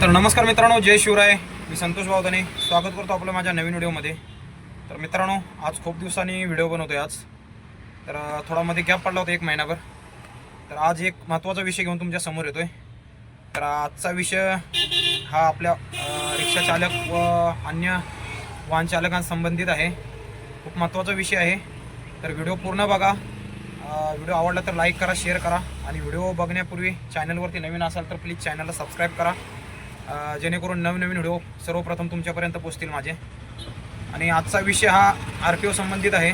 तर नमस्कार मित्रांनो जय शिवराय. मी संतोष भावदाने स्वागत करतो आपलं माझ्या नवीन व्हिडिओमध्ये. तर मित्रांनो आज खूप दिवसांनी व्हिडिओ बनवतो आहे आज. तर थोडा मध्ये गॅप पडला होता एक महिनाभर. तर आज एक महत्त्वाचा विषय घेऊन तुमच्यासमोर येतोय. तर आजचा विषय हा आपल्या रिक्षा चालक व अन्य वाहन चालकांसंबंधित आहे. खूप महत्त्वाचा विषय आहे. तर व्हिडिओ पूर्ण बघा. व्हिडिओ आवडला तर लाईक करा शेअर करा. आणि व्हिडिओ बघण्यापूर्वी चॅनलवरती नवीन असाल तर प्लीज चॅनलला सबस्क्राईब करा. जेणेकरून नवनवीन व्हिडिओ सर्वप्रथम तुमच्यापर्यंत पोचतील माझे. आणि आजचा विषय हा आर टी ओ संबंधित आहे.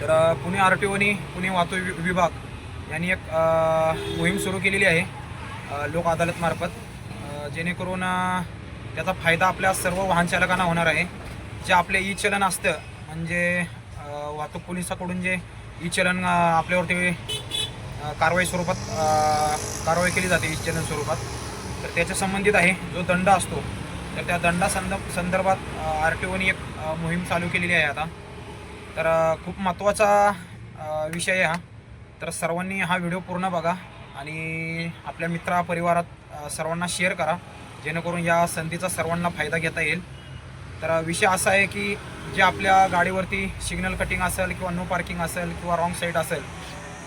तर पुणे आर टी ओनी पुणे वाहतूक वि- विभाग यांनी एक मोहीम सुरू केलेली आहे लोक अदालतमार्फत जेणेकरून त्याचा फायदा आपल्या सर्व वाहनचालकांना होणार आहे. जे आपले ई चलन असतं म्हणजे वाहतूक पोलिसाकडून जे ई चलन आपल्यावरती कारवाई स्वरूपात कारवाई केली जाते ई चलन स्वरूपात. तर त्याच्या संबंधित आहे जो दंड असतो तर त्या दंडा संद संदर्भात आर टी ओनी एक मोहीम चालू केलेली आहे आता. तर खूप महत्त्वाचा विषय आहे हा. तर सर्वांनी हा व्हिडिओ पूर्ण बघा आणि आपल्या मित्रा परिवारात सर्वांना शेअर करा जेणेकरून या संधीचा सर्वांना फायदा घेता येईल. तर विषय असा आहे की जे आपल्या गाडीवरती सिग्नल कटिंग असेल किंवा नो पार्किंग असेल किंवा रॉंग साईड असेल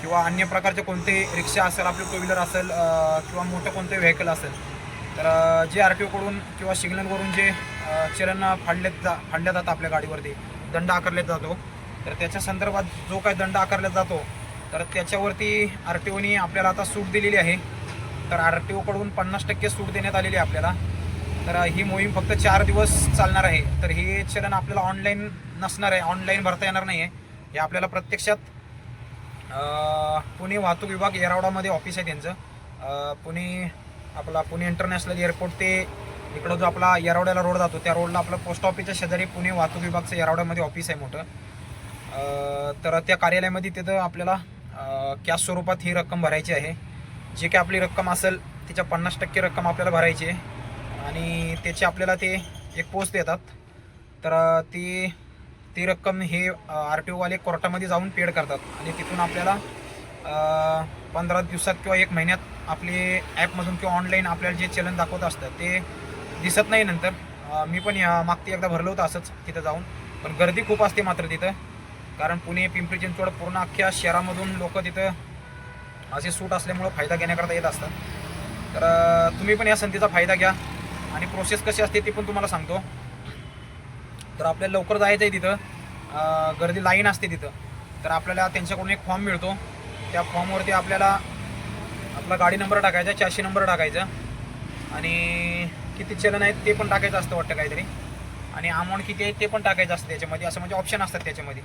किंवा अन्य प्रकारचे कोणते रिक्षा असेल आपली टू व्हीलर असेल किंवा मोठं कोणते व्हेकल असेल तर जे आर टी ओकडून किंवा सिग्नलवरून जे अ, चलन फाडले जा फाडल्या जातं आपल्या गाडीवरती दंड आकारला जातो. तर त्याच्या संदर्भात जो काही दंड आकारला जातो तर त्याच्यावरती आर टी ओनी आपल्याला आता सूट दिलेली आहे. तर आर टी ओकडून पन्नास टक्के सूट देण्यात आलेली आहे आपल्याला. तर ही मोहीम फक्त चार दिवस चालणार आहे. तर हे चलन आपल्याला ऑनलाईन नसणार आहे ऑनलाईन भरता येणार नाही आहे हे आपल्याला प्रत्यक्षात पुणे वाहतूक विभाग येरावडामध्ये ऑफिस आहे त्यांचं. पुणे आपला पुणे इंटरनॅशनल एअरपोर्ट ते इकडं जो आपला येरावड्याला रोड जातो त्या रोडला आपलं पोस्ट ऑफिसच्या शेजारी पुणे वाहतूक विभागचं येरावड्यामध्ये ऑफिस आहे मोठं. तर त्या कार्यालयामध्ये तिथं आपल्याला कॅश स्वरूपात ही रक्कम भरायची आहे. जी काही आपली रक्कम असेल तिच्या पन्नास टक्के रक्कम आपल्याला भरायची आहे. आणि त्याची आपल्याला ते एक पोस्ट देतात. तर ती ती रक्कम हे आर टी ओवाले कोर्टामध्ये जाऊन पेड करतात. आणि तिथून आपल्याला पंधरा दिवसात किंवा एक महिन्यात आपले ॲपमधून किंवा ऑनलाईन आपल्याला जे चलन दाखवत असतं ते दिसत नाही नंतर. मी पण या मागती एकदा भरलं होतं असंच तिथं जाऊन. पण गर्दी खूप असते मात्र तिथं. कारण पुणे पिंपरी चिंचवड पूर्ण अख्ख्या शहरामधून लोक तिथं असे सूट असल्यामुळं फायदा घेण्याकरता येत असतात. तर तुम्ही पण या संधीचा फायदा घ्या. आणि प्रोसेस कशी असते ती पण तुम्हाला सांगतो. तर आपल्याला लवकर जायचं आहे तिथं. गर्दी लाईन असते तिथं. तर आपल्याला त्यांच्याकडून एक फॉर्म मिळतो. त्या फॉर्मवरती आपल्याला आपला गाडी नंबर टाकायचा चारशे नंबर टाकायचा. आणि किती चलन आहेत ते पण टाकायचं असतं वाटतं काहीतरी. आणि अमाऊंट किती आहे ते पण टाकायचं असतं त्याच्यामध्ये. असं म्हणजे ऑप्शन असतात त्याच्यामध्ये.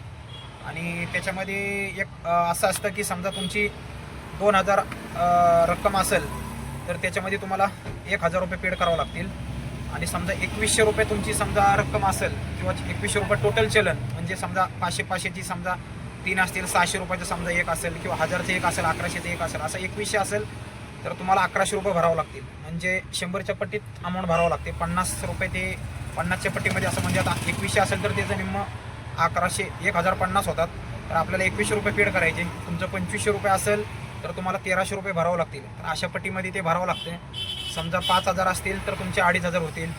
आणि त्याच्यामध्ये एक असं असतं की समजा तुमची दोन हजार रक्कम असेल तर त्याच्यामध्ये तुम्हाला एक हजार रुपये पेड करावं लागतील. आणि समजा एकवीसशे रुपये तुमची समजा रक्कम असेल किंवा एकवीसशे रुपये टोटल चलन म्हणजे समजा पाचशे पाचशेची समजा तीन असतील सहाशे रुपयाचं समजा एक असेल किंवा हजारचं एक असेल अकराशेचं एक असेल असं एकवीसशे असेल तर तुम्हाला अकराशे रुपये भरावं लागतील. म्हणजे शंभरच्या पट्टीत अमाऊंट भरावं लागते. पन्नास रुपये ते पन्नासच्या पट्टीमध्ये असं म्हणजे आता एकवीसशे असेल तर त्याचं निम्म अकराशे एक हजार पन्नास होतात. तर आपल्याला एकवीसशे रुपये पेड करायचे. तुमचं पंचवीसशे रुपये असेल तर तुम्हाला तेराशे रुपये भरावं लागतील. तर अशा पट्टीमध्ये ते भरावं लागते. समजा पाच हजार असतील तर तुमचे अडीच हजार होतील.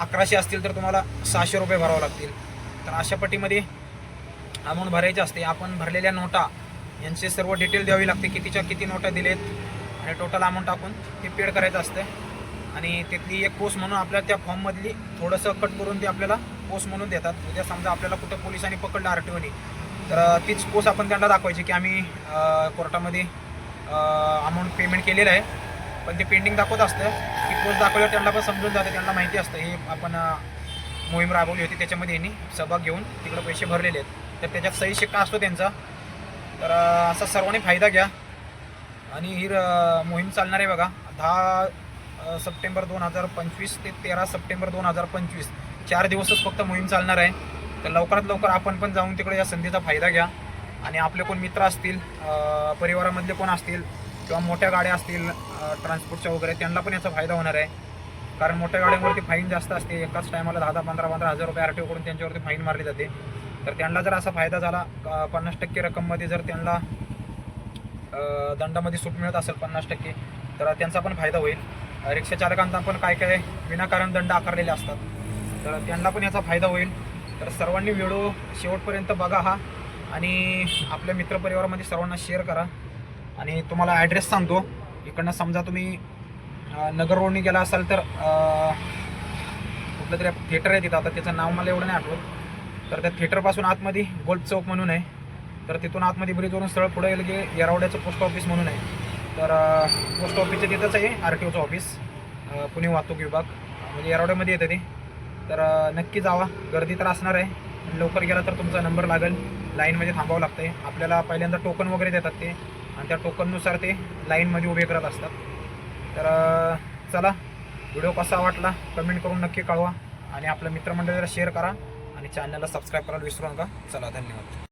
अकराशे असतील तर तुम्हाला सहाशे रुपये भरावं लागतील. तर अशा पट्टीमध्ये अमाऊंट भरायची असते. आपण भरलेल्या नोटा यांचे सर्व डिटेल द्यावी लागते. कितीच्या किती नोटा दिलेत आणि टोटल अमाऊंट टाकून ते पेड करायचं असते. आणि तिथली एक पोस्ट म्हणून आपल्याला त्या फॉर्ममधली थोडंसं कट करून ते आपल्याला पोस्ट म्हणून देतात. उद्या समजा आपल्याला कुठं पोलिसांनी पकडलं आर टी ओनी तर तीच पोस्ट आपण त्यांना दाखवायची की आम्ही कोर्टामध्ये अमाऊंट पेमेंट केलेलं आहे. पण ते पेंडिंग दाखवत असतं. की पोस्ट दाखवल्यावर त्यांना पण समजून जातं त्यांना माहिती असतं. हे आपण मोहीम राबवली होती त्याच्यामध्ये यांनी सहभाग घेऊन तिकडे पैसे भरलेले आहेत. तर त्याच्यात सही शिक्का असतो त्यांचा. तर असा सर्वांनी फायदा घ्या. आणि ही मोहीम चालणार आहे बघा. दहा सप्टेंबर दोन हजार पंचवीस ते तेरा सप्टेंबर दोन हजार पंचवीस. चार दिवसच फक्त मोहीम चालणार आहे. तर लवकरात लवकर आपण पण जाऊन तिकडे या संधीचा फायदा घ्या. आणि आपले कोण मित्र असतील परिवारामधले कोण असतील किंवा मोठ्या गाड्या असतील ट्रान्सपोर्टच्या वगैरे त्यांना पण याचा फायदा होणार आहे. कारण मोठ्या गाड्यांवरती फाईन जास्त असते. एकाच टायमाला दहा दहा पंधरा पंधरा हजार रुपये आर टी ओकडून त्यांच्यावरती फाईन मारली जाते. तर त्यांना जर असा फायदा झाला पन्नास टक्के रक्कममध्ये जर त्यांना दंडामध्ये सूट मिळत असेल पन्नास टक्के तर त्यांचा पण फायदा होईल. रिक्षाचालकांना पण काय काय विनाकारण दंड आकारलेले असतात. तर त्यांना पण याचा फायदा होईल. तर सर्वांनी व्हिडिओ शेवटपर्यंत बघा हा. आणि आपल्या मित्रपरिवारामध्ये सर्वांना शेअर करा. आणि तुम्हाला ॲड्रेस सांगतो. इकडनं समजा तुम्ही नगर रोडनी गेला असाल तर कुठलं तरी थिएटर आहे तिथं. आता त्याचं नाव मला एवढं नाही आठवत. तर त्या थिएटरपासून आतमध्ये गोल्ड चौक म्हणून आहे. तर तिथून आतमध्ये ब्रिजवरून स्थळ पुढे गेलं की येरावड्याचं पोस्ट ऑफिस म्हणून आहे. तर पोस्ट ऑफिसचं तिथंच आहे आर टी ओचं ऑफिस पुणे वाहतूक विभाग. म्हणजे येरावड्यामध्ये येतं ते. तर नक्की जावा. गर्दी तर असणार आहे. लवकर गेला तर तुमचा नंबर लागेल. लाईनमध्ये थांबावं लागतं आहे आपल्याला पहिल्यांदा टोकन वगैरे देतात ते. आणि त्या टोकननुसार ते लाईनमध्ये उभे करत असतात. तर चला व्हिडिओ कसा वाटला कमेंट करून नक्की कळवा आणि आपल्या मित्रमंडळीला शेअर करा आणि चॅनलला सबस्क्राईब करायला विसरू नका. चला धन्यवाद.